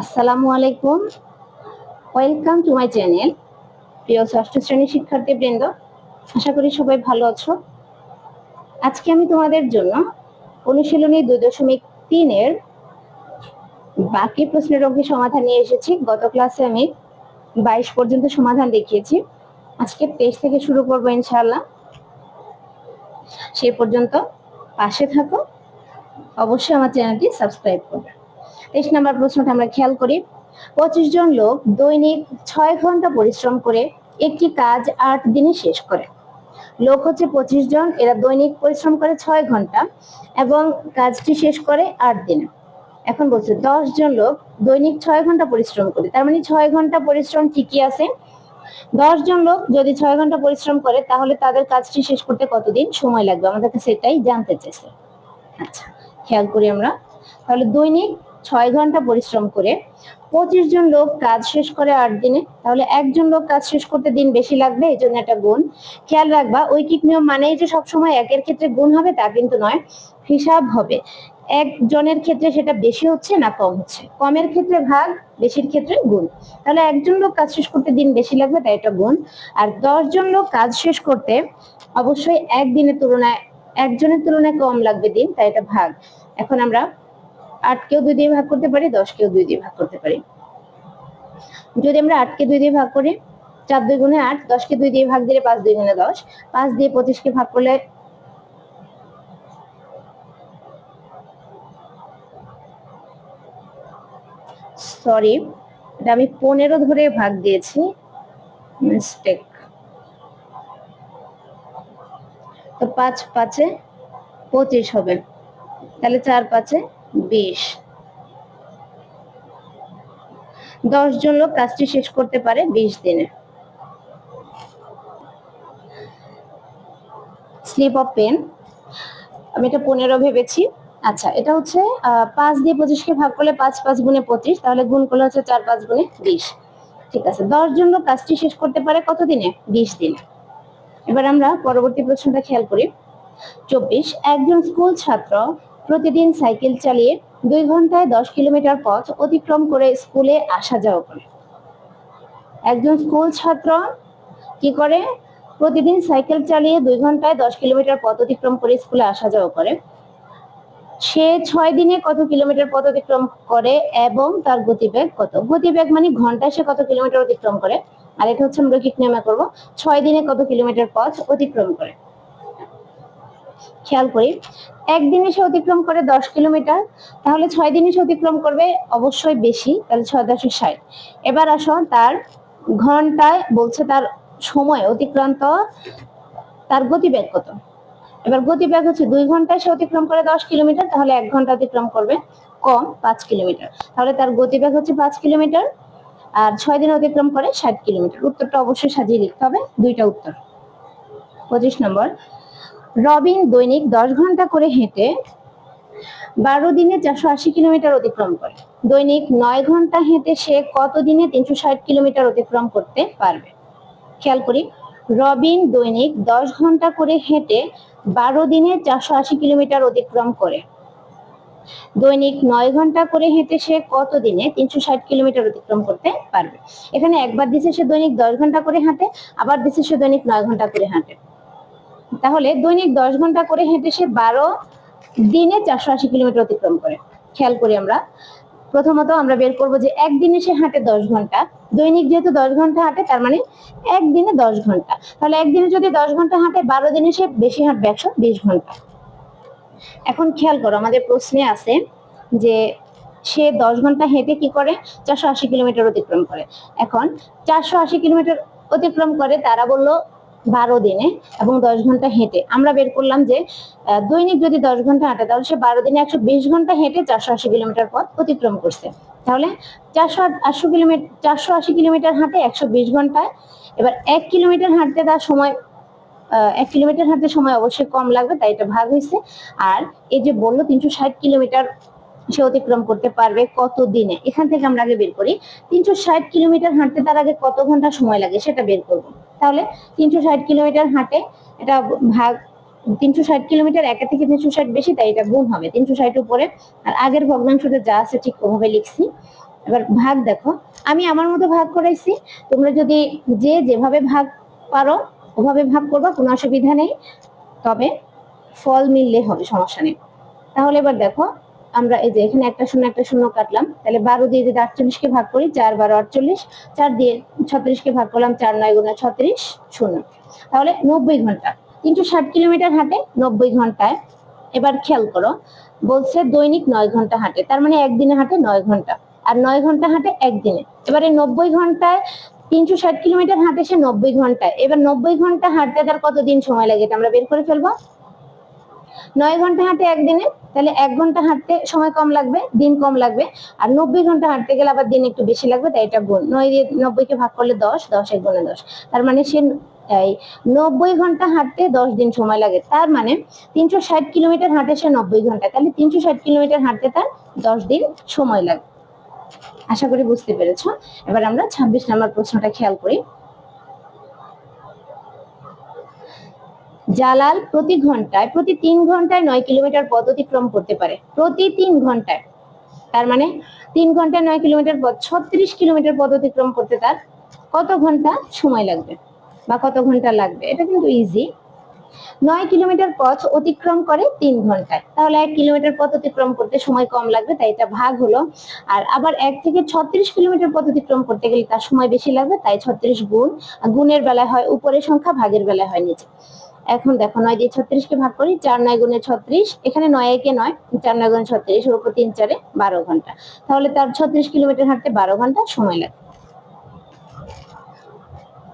আসসালামু আলাইকুম। Welcome to my channel প্রিয় ষষ্ঠ শ্রেণির শিক্ষার্থী বৃন্দ আশা করি সবাই ভালো আছো। আজকে আমি তোমাদের জন্য অনুশীলনী দুই দশমিক তিনের বাকি প্রশ্নের অঙ্কের সমাধান নিয়ে এসেছি। গত ক্লাসে আমি বাইশ পর্যন্ত সমাধান দেখিয়েছি। আজকে তেইশ থেকে শুরু করব ইনশাআল্লাহ। সেই পর্যন্ত পাশে থাকো। অবশ্যই আমার চ্যানেলটি সাবস্ক্রাইব করবে। তেইশ নম্বর প্রশ্নটা আমরা খেয়াল করি। পঁচিশ জন লোক দৈনিক ছয় ঘণ্টা পরিশ্রম করে একটি কাজ আট দিনে শেষ করে। লোক হচ্ছে পঁচিশ জন, এরা দৈনিক পরিশ্রম করে ছয় ঘণ্টা এবং কাজটি শেষ করে আট দিনে। এখন বলছে দশ জন লোক দৈনিক ছয় ঘণ্টা পরিশ্রম করে। তার মানে ছয় ঘণ্টা পরিশ্রম ঠিকই আছে। দশ জন লোক যদি ছয় ঘণ্টা পরিশ্রম করে, তাহলে তাদের কাজটি শেষ করতে কতদিন সময় লাগবে? আমাদের কাছে এটাই জানতে চেয়েছে আচ্ছা খেয়াল করি আমরা। তাহলে দৈনিক ছয় ঘণ্টা পরিশ্রম করে পঁচিশ জন লোক কাজ শেষ করে আট দিনে, তাহলে একজন লোক কাজ শেষ করতে দিন বেশি লাগবে, এই জন্য একটা গুণ। খেয়াল রাখবা, ঐকিক নিয়ম মানেই যে সবসময় একের ক্ষেত্রে গুণ হবে তা কিন্তু নয়, হিসাব হবে। একজনের ক্ষেত্রে সেটা বেশি হচ্ছে না কম হচ্ছে? কমের ক্ষেত্রে ভাগ, বেশির ক্ষেত্রে গুণ। তাহলে একজন লোক কাজ শেষ করতে দিন বেশি লাগবে, তাই এটা গুণ। আর দশ জন লোক কাজ শেষ করতে অবশ্যই একদিনের তুলনায়, একজনের তুলনায় কম লাগবে দিন, তাই এটা ভাগ। এখন আমরা আটকেও দুই দিয়ে ভাগ করতে পারি দশকেও দুই দিয়ে ভাগ করতে পারি। যদি আমরা আটকে দুই দিয়ে ভাগ করি, চার দুই গুণে আট, দশকে দুই দিয়ে ভাগ দিলে পাঁচ দুই গুণে দশ। পাঁচ দিয়ে পঁচিশকে ভাগ করলে সরি, এটা আমি পনেরো ধরে ভাগ দিয়েছি। মিস্টেক তো পাঁচ পাঁচে পঁচিশ হবে। তাহলে চার পাঁচে বিশ। জন লোক কাজটি শেষ করতে পারে বিশ দিনে। Slip of pen. আমি এটা পনেরো ভেবেছি। আচ্ছা এটা হচ্ছে পাঁচ দিয়ে পঁচিশকে ভাগ করলে পাঁচ পাঁচ গুণে পঁচিশ, তাহলে গুণ করলে হচ্ছে চার, পাঁচ গুণে বিশ। ঠিক আছে, দশ জন লোক কাজটি শেষ করতে পারে কত দিনে? বিশ দিনে। এবার আমরা পরবর্তী প্রশ্নটা খেয়াল করি। চব্বিশ, একজন স্কুল ছাত্র প্রতিদিন সাইকেল চালিয়ে দুই ঘন্টায় দশ কিলোমিটার পথ অতিক্রম করে স্কুলে আসা যাওয়া করে। একজন স্কুল ছাত্র কি করে? প্রতিদিন সাইকেল চালিয়ে দুই ঘন্টায় দশ কিলোমিটার পথ অতিক্রম করে স্কুলে আসা যাওয়া করে। সে ছয় দিনে কত কিলোমিটার পথ অতিক্রম করে এবং তার গতিবেগ কত? গতিবেগ মানে ঘন্টায় সে কত কিলোমিটার অতিক্রম করে? আর এটা হচ্ছে আমরা কিক নিয়মে করব। ছয় দিনে কত কিলোমিটার পথ অতিক্রম করে? খেয়াল করি। একদিনে সে অতিক্রম করে দশ কিলোমিটার, তাহলে ছয় দিনে সে অতিক্রম করবে অবশ্যই বেশি, তাহলে ছয় দশক ষাট। এবার আসো তার ঘন্টায়, বলছে তার সময় অতিক্রান্ত, তার গতিবেগ কত? এবার গতিবেগ হচ্ছে দুই ঘন্টায় সে অতিক্রম করে দশ কিলোমিটার, তাহলে এক ঘণ্টা অতিক্রম করবে কম পাঁচ কিলোমিটার। তাহলে তার গতিবেগ হচ্ছে পাঁচ কিলোমিটার, আর ছয় দিন অতিক্রম করে ষাট কিলোমিটার। উত্তরটা অবশ্যই সাজিয়ে লিখতে হবে, দুইটা উত্তর। পঁচিশ নম্বর রবিন দৈনিক দশ ঘণ্টা করে হেঁটে বারো দিনে চারশো আশি কিলোমিটার অতিক্রম করে। দৈনিক নয় ঘণ্টা হেঁটে সে কত দিনে তিনশো ষাট কিলোমিটার অতিক্রম করতে পারবে? খেয়াল করি, রবিন দৈনিক দশ ঘণ্টা করে হেঁটে বারো দিনে চারশো আশি কিলোমিটার অতিক্রম করে। দৈনিক নয় ঘণ্টা করে হেঁটে সে কত দিনে তিনশো ষাট কিলোমিটার অতিক্রম করতে পারবে? এখানে একবার দিছে সে দৈনিক দশ ঘণ্টা করে হাঁটে, আবার দিছে সে দৈনিক নয় ঘণ্টা করে হাঁটে। তাহলে দৈনিক দশ ঘণ্টা করে হেঁটে সে বারো দিনে চারশো আশি কিলোমিটার অতিক্রম করে। খেয়াল করি আমরা। প্রথমত আমরা বের করব যে একদিনে সে হাঁটে দশ ঘণ্টা। দৈনিক যেহেতু দশ ঘণ্টা হাঁটে, তার মানে একদিনে দশ ঘণ্টা। তাহলে একদিনে যদি দশ ঘণ্টা হাঁটে, বারো দিনে সে বেশি হাঁটবে একশো বিশ ঘণ্টা। এখন খেয়াল করো, আমাদের প্রশ্নে আছে যে সে দশ ঘণ্টা হেঁটে কি করে? চারশো আশি কিলোমিটার অতিক্রম করে। এখন চারশো আশি কিলোমিটার অতিক্রম করে, তারা বলল বারো দিনে এবং দশ ঘণ্টা হেঁটে। আমরা বের করলাম যে দৈনিক যদি দশ ঘণ্টা হাঁটে, তাহলে সে বারো দিনে একশো বিশ ঘণ্টা হেঁটে চারশো আশি কিলোমিটার পথ অতিক্রম করছে। তাহলে চারশো আটশো কিলোমিটার চারশো আশি কিলোমিটার হাঁটে একশো বিশ ঘন্টায়। এবার এক কিলোমিটার হাঁটতে তার সময় এক কিলোমিটার হাঁটতে সময় অবশ্যই কম লাগবে, তাই এটা ভাগ হয়েছে। আর এই যে বলল তিনশো ষাট কিলোমিটার সে অতিক্রম করতে পারবে কত দিনে এখান থেকে আমরা আগে বের করি। তিনশো ষাট কিলোমিটার হাঁটতে তার আগে কত ঘণ্টা সময় লাগে সেটা বের করব। তাহলে তিনশো ষাট কিলোমিটার হাঁটে এটা ভাগ তিনশো ষাট কিলোমিটার একের থেকে তিনশো ষাট বেশি, তাই এটা গুণ হবে তিনশো ষাট উপরে। আর আগের ভগ্নাংশটা যা আছে ঠিক ওভাবে লিখছি। এবার ভাগ দেখো। আমি আমার মতো ভাগ করাইছি। তোমরা যদি যে যেভাবে ভাগ পারো, ওভাবে ভাগ করবা, কোনো অসুবিধা নেই। তবে ফল মিললে হবে, সমস্যা নেই। তাহলে এবার দেখো আমরা এই যে এখানে একটা শূন্য একটা শূন্য কাটলাম। তাহলে বারো দিয়ে যদি আটচল্লিশকে ভাগ করি, চার বারো আটচল্লিশ, চার দিয়ে ছত্রিশকে ভাগ করলাম, চার নয় গুণা ছত্রিশ, শূন্য। তাহলে নব্বই ঘণ্টা। তিনশো ষাট কিলোমিটার হাঁটে নব্বই ঘন্টায়। এবার খেয়াল করো, বলছে দৈনিক নয় ঘণ্টা হাঁটে। তার মানে একদিনে হাঁটে নয় ঘণ্টা। আর নয় ঘণ্টা হাঁটে একদিনে। এবারে নব্বই ঘন্টায় তিনশো ষাট কিলোমিটার হাঁটে সে নব্বই ঘন্টায়। এবার নব্বই ঘণ্টা হাঁটতে তার কতদিন সময় লাগে আমরা বের করে ফেলব? নয় ঘণ্টা হাঁটে একদিনে, তাহলে এক ঘণ্টা হাঁটতে সময় কম লাগবে, দিন কম লাগবে। আর নব্বই ঘণ্টা হাঁটতে গেলে আবার দিন একটু বেশি লাগবে, তাই এটা গুণ। নয় দিয়ে নব্বইকে ভাগ করলে দশ দশ এক গুণে দশ। তার মানে সে এই নব্বই ঘণ্টা হাঁটতে দশ দিন সময় লাগে। তার মানে তিনশো ষাট কিলোমিটার হাঁটে সে নব্বই ঘণ্টা, তাহলে তিনশো ষাট কিলোমিটার হাঁটতে তার দশ দিন সময় লাগে আশা করি বুঝতে পেরেছ। এবার আমরা ছাব্বিশ নম্বর প্রশ্নটা খেয়াল করি। জালাল প্রতি ঘন্টায়, প্রতি তিন ঘন্টায় নয় কিলোমিটার পথ অতিক্রম করতে পারে। প্রতি তিন ঘন্টায়। তার মানে তিন ঘন্টায় নয় কিলোমিটার পথ, ছত্রিশ কিলোমিটার পথ অতিক্রম করতে তার কত ঘণ্টা সময় লাগবে বা কত ঘণ্টা লাগবে? এটা কিন্তু ইজি নয় কিলোমিটার পথ অতিক্রম করে তিন ঘন্টায়। তাহলে এক কিলোমিটার পথ অতিক্রম করতে সময় কম লাগবে, তাই এটা ভাগ হলো। আর আবার এক থেকে ছত্রিশ কিলোমিটার পথ অতিক্রম করতে গেলে তার সময় বেশি লাগবে, তাই ছত্রিশ গুণ, গুণের বেলায় হয়, উপরের সংখ্যা ভাগের বেলায় হয় নিচে। এখন দেখো নয় দিয়ে ছত্রিশকে ভাগ করি, চার নয় গুণে ছত্রিশ, এখানে নয় একে নয়, চার নয় গুণে ছত্রিশ ওর উপর তিন চারে বারো ঘণ্টা। তাহলে তার ছত্রিশ কিলোমিটার হাঁটতে বারো ঘণ্টা সময় লাগে।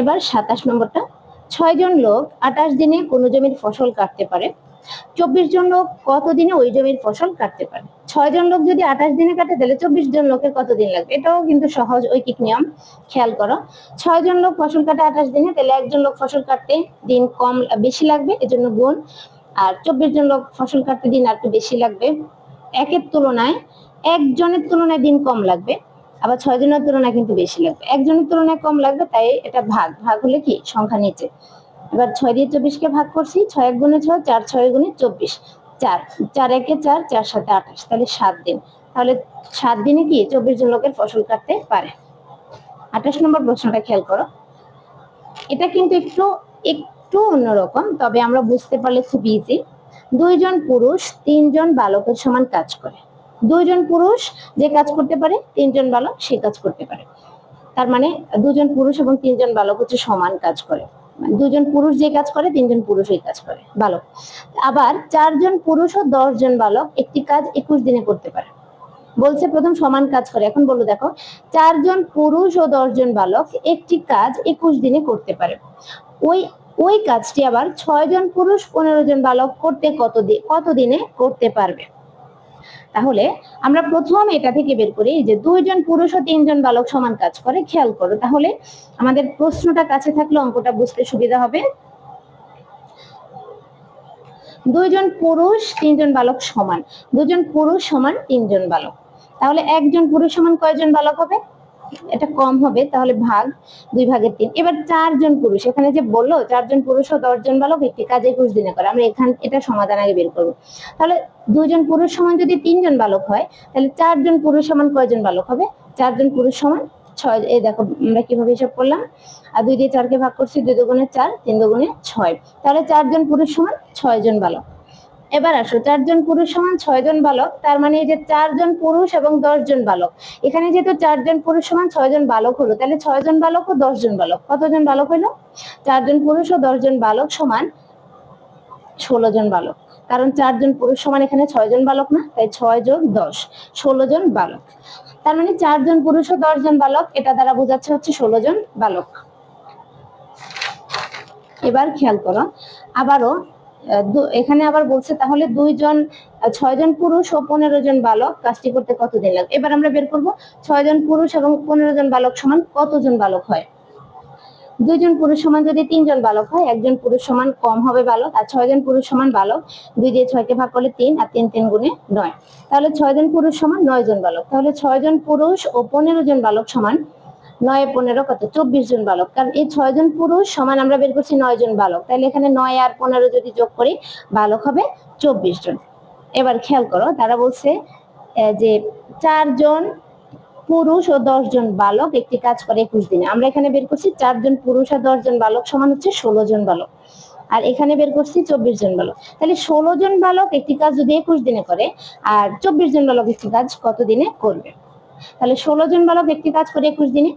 এবার সাতাশ নম্বরটা, ছয় জন লোক আঠাশ দিনে কোনো জমির ফসল কাটতে পারে, চব্বিশ জন লোক কত দিনে ওই জমির ফসল কাটতে পারে? ছয় জন লোক যদি আঠাশ দিনে কাটে, তাহলে চব্বিশ জন লোকের কত দিন লাগবে? এটাও কিন্তু সহজ ঐকিক নিয়ম, খেয়াল করো। ছয় জন লোক ফসল কাটে আঠাশ দিনে, তাহলে একজন লোক ফসল কাটতে দিন কম বেশি লাগবে, এজন্য গুণ। আর চব্বিশ জন লোক ফসল কাটতে দিন আর একটু বেশি লাগবে। একের তুলনায়, একজনের তুলনায় দিন কম লাগবে, আবার ছয় জনের তুলনায় কিন্তু বেশি লাগবে। একজনের তুলনায় কম লাগবে, তাই এটা ভাগ। ভাগ হলে কি? সংখ্যা নিচে। এবার ছয় দিয়ে চব্বিশকে ভাগ করছি, ছয় এক গুণে ছয়, চার ছয় গুণে চব্বিশ। চার চার একে চার চার সাথে আঠাশ, তাহলে সাত দিন। তাহলে সাত দিনে কি চব্বিশ জন লোকের ফসল কাটতে পারে? আঠাশ নম্বর প্রশ্নটা খেয়াল করো। এটা কিন্তু একটু একটু অন্যরকম, তবে আমরা বুঝতে পারলে খুব ইজি দুইজন পুরুষ তিনজন বালকের সমান কাজ করে। দুইজন পুরুষ যে কাজ করতে পারে তিনজন বালক সে কাজ করতে পারে। তার মানে দুজন পুরুষ এবং তিনজন বালক হচ্ছে সমান কাজ করে। দুজন পুরুষ যে কাজ করে, তিনজন পুরুষ ওই কাজ করে, বালক। আবার চারজন পুরুষ ও দশজন বালক একটি কাজ একুশ দিনে করতে পারে। বলছে প্রথম সমান কাজ করে। এখন বলো দেখো, চারজন পুরুষ ও দশজন বালক একটি কাজ একুশ দিনে করতে পারে। ওই ওই কাজটি আবার ছয় জন পুরুষ, পনেরো জন বালক করতে কত দিন কত দিনে করতে পারবে? তাহলে আমরা প্রথম এটা থেকে বের করি যে দুইজন পুরুষ ও তিনজন বালক সমান কাজ করে, খেয়াল করো। তাহলে আমাদের প্রশ্নটা কাছে থাকলে অঙ্কটা বুঝতে সুবিধা হবে। দুইজন পুরুষ, তিনজন বালক সমান। দুজন পুরুষ সমান তিনজন বালক। তাহলে একজন পুরুষ সমান কয়জন বালক হবে? এটা কম হবে, তাহলে ভাগ দুই ভাগের তিন। এবার চারজন পুরুষ, এখানে যে বলল চারজন পুরুষ ও দশজন বালক, একটি কাজে একুশ দিনে করে, আমরা এখান, এটা সমাধান আগে বের করব। তাহলে দুজন পুরুষ সমান যদি তিনজন বালক হয়, তাহলে চারজন পুরুষ সমান কয়জন বালক হবে? চারজন পুরুষ সমান ছয়, এই দেখো আমরা কীভাবে হিসাব করলাম। আর দুই দিয়ে চারকে ভাগ করছি, দুই দুগুণে চার, তিন দুগুণে ছয়। তাহলে চারজন পুরুষ সমান ছয় জন বালক। এবার আসো, চারজন পুরুষ সমান ছয় জন বালক, তার মানে এই যে চারজন পুরুষ এবং দশজন বালক। এখানে যেহেতু চারজন পুরুষ সমান ছয় জন বালক হলো, তাহলে ছয় জন বালক ও দশজন বালক, কতজন বালক হলো? চারজন পুরুষ ও দশজন বালক সমান ষোলো জন বালক, কারণ চারজন পুরুষ সমান এখানে ছয় জন বালক না, তাই ছয় যোগ দশ ষোলো জন বালক। তার মানে চারজন পুরুষ ও দশজন বালক, এটা দ্বারা বোঝাচ্ছে হচ্ছে ষোলো জন বালক। এবার খেয়াল করো, আবারও এখানে আবার বলছে তাহলে দুইজন ছয়জন পুরুষ ও পনেরো জন বালক, কাজটি করতে কতদিন লাগবে এবার আমরা বের করব, ছয়জন পুরুষ এবং পনেরো জন বালক সমান কতজন বালক হয়? দুইজন পুরুষ সমান যদি তিনজন বালক হয়, একজন পুরুষ সমান কম হবে বালক, আর ছয়জন পুরুষ সমান বালক, দুই দিয়ে ছয়কে ভাগ করলে তিন, আর তিন তিন গুণে নয়। তাহলে ছয়জন পুরুষ সমান নয় জন বালক। তাহলে ছয়জন পুরুষ ও পনেরো জন বালক সমান নয় পনেরো কত? চব্বিশ জন বালক। কারণ এই ছয়জন পুরুষ, সমান আমরা বের করছি নয় জন বালক। তাহলে এখানে নয় আর পনেরো যদি যোগ করি, বালক হবে চব্বিশ জন। এবার খেয়াল করো, তারা বলছে যে চারজন পুরুষ ও দশ জন বালক একটি কাজ করে একুশ দিনে। আমরা এখানে বের করছি চারজন পুরুষ আর দশ জন বালক সমান হচ্ছে ষোলো জন বালক। আর এখানে বের করছি চব্বিশ জন বালক। তাহলে ষোলো জন বালক একটি কাজ যদি একুশ দিনে করে, আর চব্বিশ জন বালক একটি কাজ কত দিনে করবে? তাহলে ষোলো জন বালক একটি কাজ করে একুশ দিনে,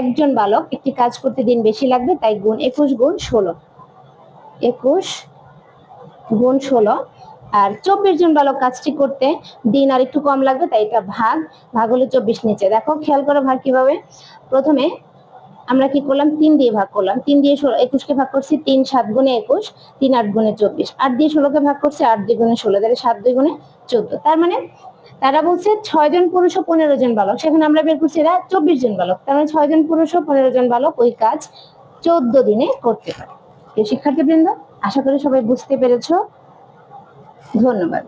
একজন বালক একটি কাজ করতে দিন বেশি লাগবে, তাই গুণ একুশ গুণ ষোলো। একুশ গুণ ষোলো, আর চব্বিশ জন বালক কাজটি করতে দিন আর একটু কম লাগবে, তাই এটা ভাগ ভাগ হলে চব্বিশ নিচে। দেখো, খেয়াল করো ভাগ কীভাবে। প্রথমে আমরা কি করলাম? তিন দিয়ে ভাগ করলাম। তিন দিয়ে ষোলো, একুশকে ভাগ করছি তিন, সাত গুণে একুশ, তিন, আট গুণে চব্বিশ। আট দিয়ে ষোলোকে ভাগ করছি আট দুই গুণে ষোলো, তাহলে সাত দুই গুণে চোদ্দ। তার মানে তারা বলছে ছয় জন পুরুষ ও পনেরো জন বালক। সেখানে আমরা বের করছি এরা চব্বিশ জন বালক। তার মানে ছয় জন পুরুষ ও পনেরো জন বালক ওই কাজ চোদ্দ দিনে করতে পারে। শিক্ষার্থীবৃন্দ, আশা করি সবাই বুঝতে পেরেছ। ধন্যবাদ।